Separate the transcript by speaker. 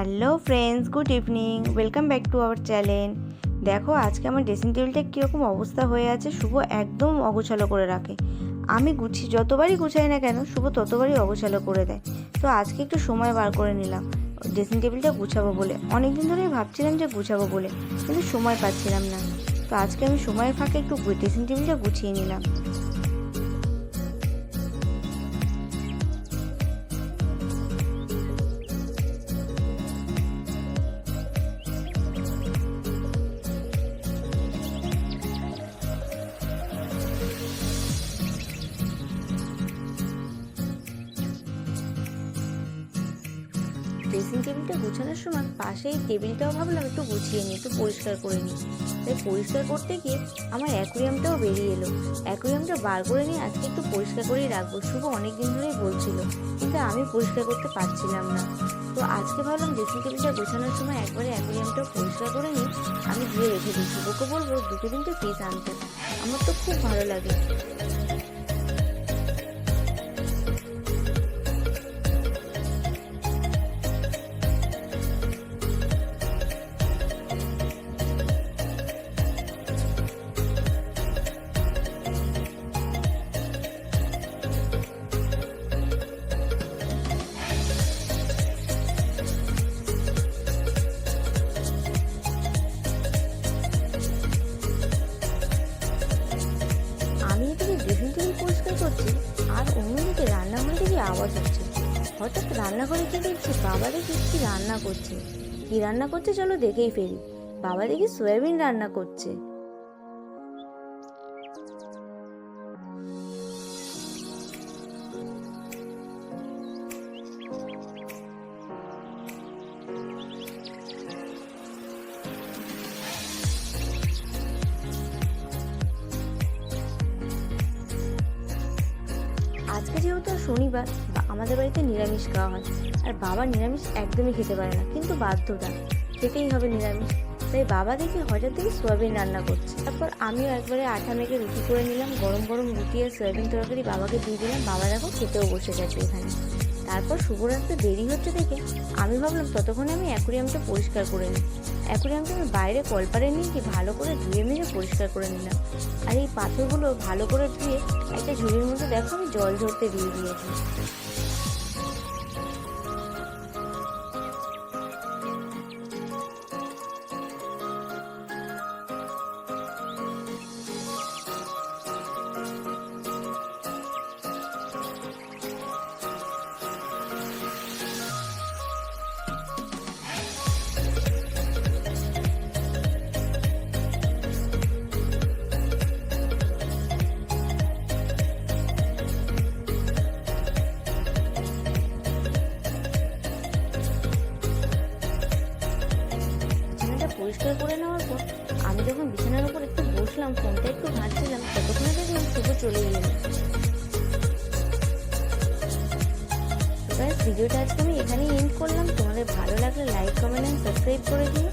Speaker 1: Hello friends, good evening. Welcome back to our channel. দেখো, আজকে আমার ড্রেসিং টেবিলটা কীরকম অবস্থা হয়ে আছে, শুভ একদম অগোছালো করে রাখে। আমি গুছি, যতবারই গুছাই না কেন, শুভ ততবারই অগোছালো করে দেয়। তো আজকে একটু সময় বার করে নিলাম। ড্রেসিং টেবিলটা গুছাবো বলে। অনেক দিন ধরেই ভাবছিলাম যে গুছাবো বলে, কিন্তু সময় পাচ্ছিলাম না। তো আজকে আমি সময়ের ফাঁকে একটু ড্রেসিং টেবিলটা গুছিয়ে নিলাম। ড্রেসিং টেবিলটা গুছানোর সময় পাশেই টেবিলটাও ভাবলাম একটু গুছিয়ে নিই, একটু পরিষ্কার করে নিই। তাই পরিষ্কার করতে গিয়ে আমার অ্যাকুরিয়ামটাও বেরিয়ে এলো। অ্যাকুরিয়ামটা বার করে নিয়ে আজকে একটু পরিষ্কার করেই রাখব, শুভ অনেক দিন ধরেই বলছিল, কিন্তু আমি পরিষ্কার করতে পারছিলাম না। তো আজকে ভাবলাম ড্রেসিং টেবিলটা গোছানোর সময় একবারে অ্যাকুরিয়ামটাও পরিষ্কার করে নিই আমি দিয়ে রেখে দিই শুভকে বলব দুটো তিনটে পিস আনতে, আমার তো খুব ভালো লাগে। আর অন্যদিকে রান্নাঘরে থেকে আওয়াজ হচ্ছে হঠাৎ রান্নাঘরে গিয়ে দেখছি বাবা দেখি কি রান্না করছে। কি রান্না করছে চলো দেখেই ফেলি। বাবা দেখি সয়াবিন রান্না করছে। শনিবার আমাদের বাড়িতে নিরামিষ খাওয়া হয়। আর বাবা নিরামিষ একদমই খেতে পারে না, কিন্তু বাধ্যতা। খেতেই হবে নিরামিষ। তাই বাবা দেখি হঠাৎ থেকে সয়াবিন রান্না করছে। তারপর আমিও একবারে আঠা মেখে রুটি করে নিলাম, গরম গরম রুটি আর সয়াবিন তরকারি বাবাকে দিয়ে দিলাম। বাবা দেখো খেতেও বসে গেছে এখানে। তারপর শুভ রাখতে দেরি হচ্ছে দেখে আমি ভাবলাম ততক্ষণে আমি অ্যাকুরিয়ামটা পরিষ্কার করে নিই। অ্যাকুরিয়ামটা আমি বাইরে কলপারে নিয়ে কি ভালো করে ধুয়ে মেরে পরিষ্কার করে নিলাম। আর এই পাথরগুলো ভালো করে ধুয়ে একটা ঝুড়ির মধ্যে দেখো আমি জল ঝরতে দিয়ে দিয়েছি। পরিষ্কার করে নেওয়ার পর আমি যখন বিছানার উপর একটু বসলাম ফোনটা একটু ঘাঁটছিলাম ততক্ষণে দেখলাম শুভ চলে guys, ভিডিওটা আজকে আমি এখানেই এন্ড করলাম। তোমাদের ভালো লাগলে লাইক কমেন্ট অ্যান্ড সাবস্ক্রাইব করে দিও।